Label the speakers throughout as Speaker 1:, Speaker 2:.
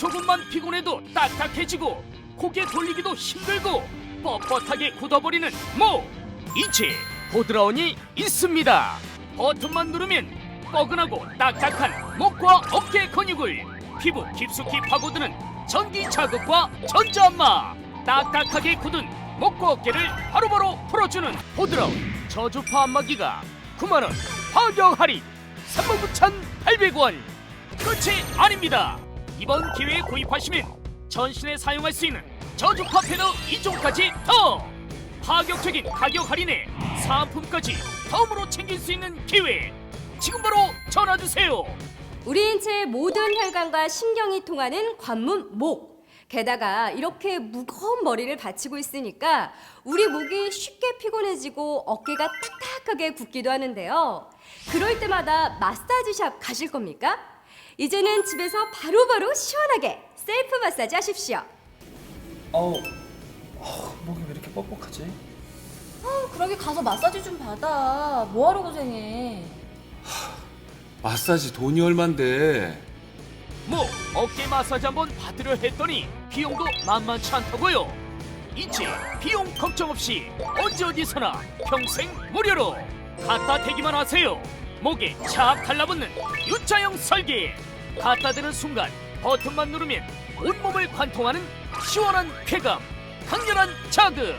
Speaker 1: 조금만 피곤해도 딱딱해지고 고개 돌리기도 힘들고 뻣뻣하게 굳어버리는 목 이제 보드라운이 있습니다 버튼만 누르면 뻐근하고 딱딱한 목과 어깨 근육을 피부 깊숙이 파고드는 전기 자극과 전자압마 딱딱하게 굳은 목과 어깨를 바로바로 풀어주는 보드라운 저주파 안마기가 9만원 파격 할인 39,800원 끝이 아닙니다. 이번 기회에 구입하시면 전신에 사용할 수 있는 저주파 패너 2종까지 더 파격적인 가격 할인에 사은품까지 덤으로 챙길 수 있는 기회 지금 바로 전화 주세요.
Speaker 2: 우리 인체의 모든 혈관과 신경이 통하는 관문 목. 게다가 이렇게 무거운 머리를 받치고 있으니까 우리 목이 쉽게 피곤해지고 어깨가 딱딱하게 굳기도 하는데요. 그럴 때마다 마사지샵 가실 겁니까? 이제는 집에서 바로바로 시원하게 셀프 마사지 하십시오.
Speaker 3: 어우, 어, 목이 왜 이렇게 뻑뻑하지?
Speaker 4: 그러게 가서 마사지 좀 받아. 뭐하러 고생해?
Speaker 5: 마사지 돈이 얼만데
Speaker 1: 목 어깨 마사지 한번 받으려 했더니 비용도 만만치 않다고요. 이제 비용 걱정 없이 언제 어디서나 평생 무료로 갖다 대기만 하세요. 목에 착 달라붙는 U자형 설계. 갖다 대는 순간 버튼만 누르면 온몸을 관통하는 시원한 쾌감, 강렬한 자극.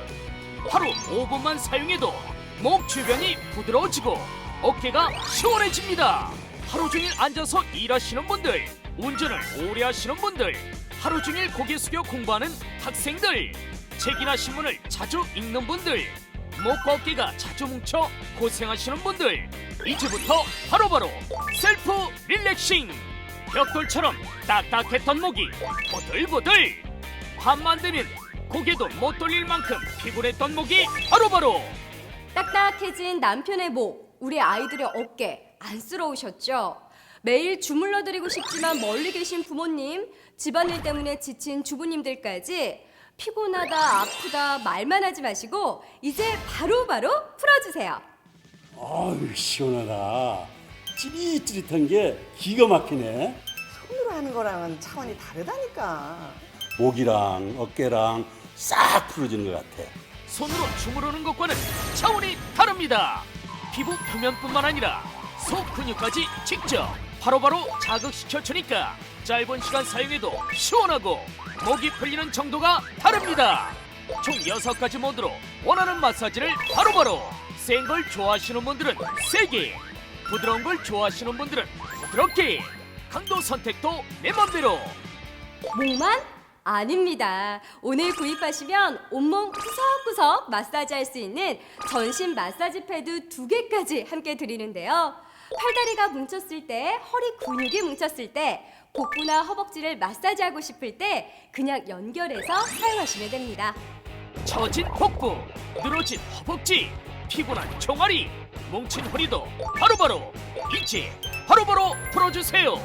Speaker 1: 하루 5분만 사용해도 목 주변이 부드러워지고 어깨가 시원해집니다. 하루 종일 앉아서 일하시는 분들, 운전을 오래 하시는 분들, 하루 종일 고개 숙여 공부하는 학생들, 책이나 신문을 자주 읽는 분들, 목과 어깨가 자주 뭉쳐 고생하시는 분들, 이제부터 바로바로 셀프 릴렉싱! 벽돌처럼 딱딱했던 목이 보들보들! 밤만 되면 고개도 못 돌릴 만큼 피곤했던 목이 바로바로
Speaker 2: 딱딱해진 남편의 목, 우리 아이들의 어깨 안쓰러우셨죠? 매일 주물러 드리고 싶지만 멀리 계신 부모님, 집안일 때문에 지친 주부님들까지 피곤하다, 아프다 말만 하지 마시고 이제 바로 바로 풀어주세요.
Speaker 6: 아유 시원하다. 찌릿찌릿한 게 기가 막히네.
Speaker 7: 손으로 하는 거랑은 차원이 다르다니까.
Speaker 6: 목이랑 어깨랑 싹 풀어지는 것 같아.
Speaker 1: 손으로 주무르는 것과는 차원이 다릅니다. 피부 표면뿐만 아니라 속 근육까지 직접 바로바로 자극시켜 주니까 짧은 시간 사용해도 시원하고 목이 풀리는 정도가 다릅니다. 총 6가지 모드로 원하는 마사지를 바로바로 센 걸 좋아하시는 분들은 세게 부드러운 걸 좋아하시는 분들은 부드럽게 강도 선택도 내 맘대로
Speaker 2: 목만? 아닙니다. 오늘 구입하시면 온몸 구석구석 마사지 할 수 있는 전신 마사지 패드 두 개까지 함께 드리는데요. 팔다리가 뭉쳤을 때, 허리 근육이 뭉쳤을 때, 복부나 허벅지를 마사지하고 싶을 때 그냥 연결해서 사용하시면 됩니다.
Speaker 1: 처진 복부, 늘어진 허벅지, 피곤한 종아리, 뭉친 허리도 바로바로 이제 바로바로 풀어주세요.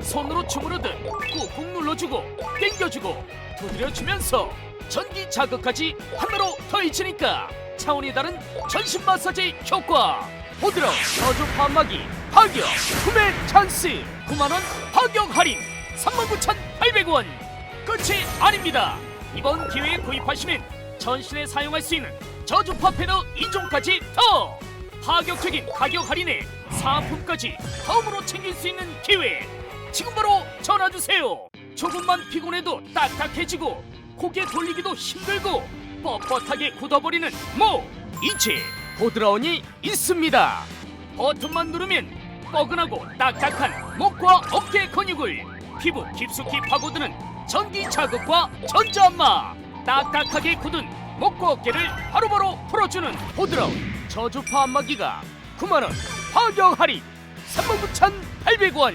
Speaker 1: 손으로 주무르듯 꾹꾹 눌러주고 당겨주고 두드려주면서 전기 자극까지 하나로 더해지니까 차원이 다른 전신 마사지 효과 보드러 저주파 안마기 파격 구매 찬스. 9만원 파격 할인 39,800원. 끝이 아닙니다. 이번 기회에 구입하시면 전신에 사용할 수 있는 저주파 패너 2종까지 더 파격적인 가격 할인에 사은품까지 덤으로 챙길 수 있는 기회. 지금 바로 전화 주세요. 조금만 피곤해도 딱딱해지고 고개 돌리기도 힘들고 뻣뻣하게 굳어버리는 목 이제 보드라운이 있습니다. 버튼만 누르면 뻐근하고 딱딱한 목과 어깨 근육을 피부 깊숙이 파고드는 전기 자극과 전자압마 딱딱하게 굳은 목과 어깨를 바로바로 풀어주는 보드라운 저주파 안마기가 9만원 파격 할인 39,800원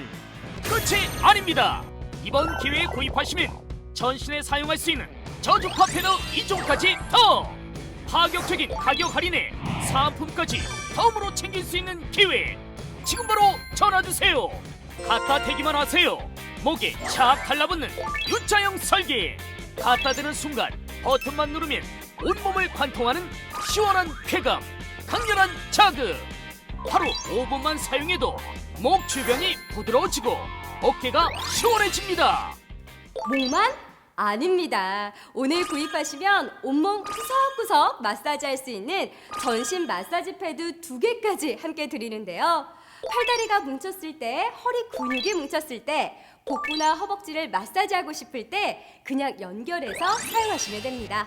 Speaker 1: 끝이 아닙니다. 이번 기회에 구입하시면 전신에 사용할 수 있는 저주파 패너 2종까지 더 파격적인 가격 할인에 사은품까지 덤으로 챙길 수 있는 기회 지금 바로 전화 주세요. 갖다 대기만 하세요. 목에 착 달라붙는 U자형 설계 갖다 대는 순간 버튼만 누르면 온몸을 관통하는 시원한 쾌감 강렬한 자극 하루 5분만 사용해도 목 주변이 부드러워지고 어깨가 시원해집니다.
Speaker 2: 목만 아닙니다. 오늘 구입하시면 온몸 구석구석 마사지 할 수 있는 전신 마사지 패드 두 개까지 함께 드리는데요. 팔다리가 뭉쳤을 때, 허리 근육이 뭉쳤을 때, 복부나 허벅지를 마사지하고 싶을 때 그냥 연결해서 사용하시면 됩니다.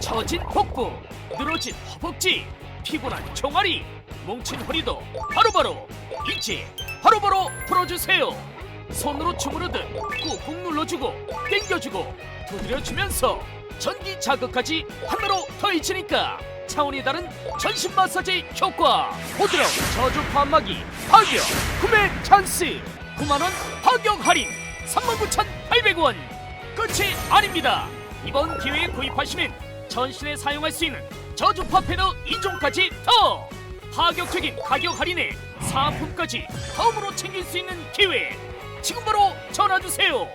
Speaker 1: 처진 복부, 늘어진 허벅지, 피곤한 종아리, 뭉친 허리도 바로바로 있지 바로바로 풀어주세요. 손으로 주무르듯 꾹꾹 눌러주고 당겨주고 두드려주면서 전기 자극까지 하나로 더해지니까 차원이 다른 전신 마사지 효과. 부드러운 저주파 안마기 가격 구매 찬스. 9만원 가격 할인 39,800원. 끝이 아닙니다. 이번 기회에 구입하시면 전신에 사용할 수 있는 저주파 패드 2종까지 더 파격적인 가격 할인에 사은품까지 덤으로 챙길 수 있는 기회 지금 바로 전화 주세요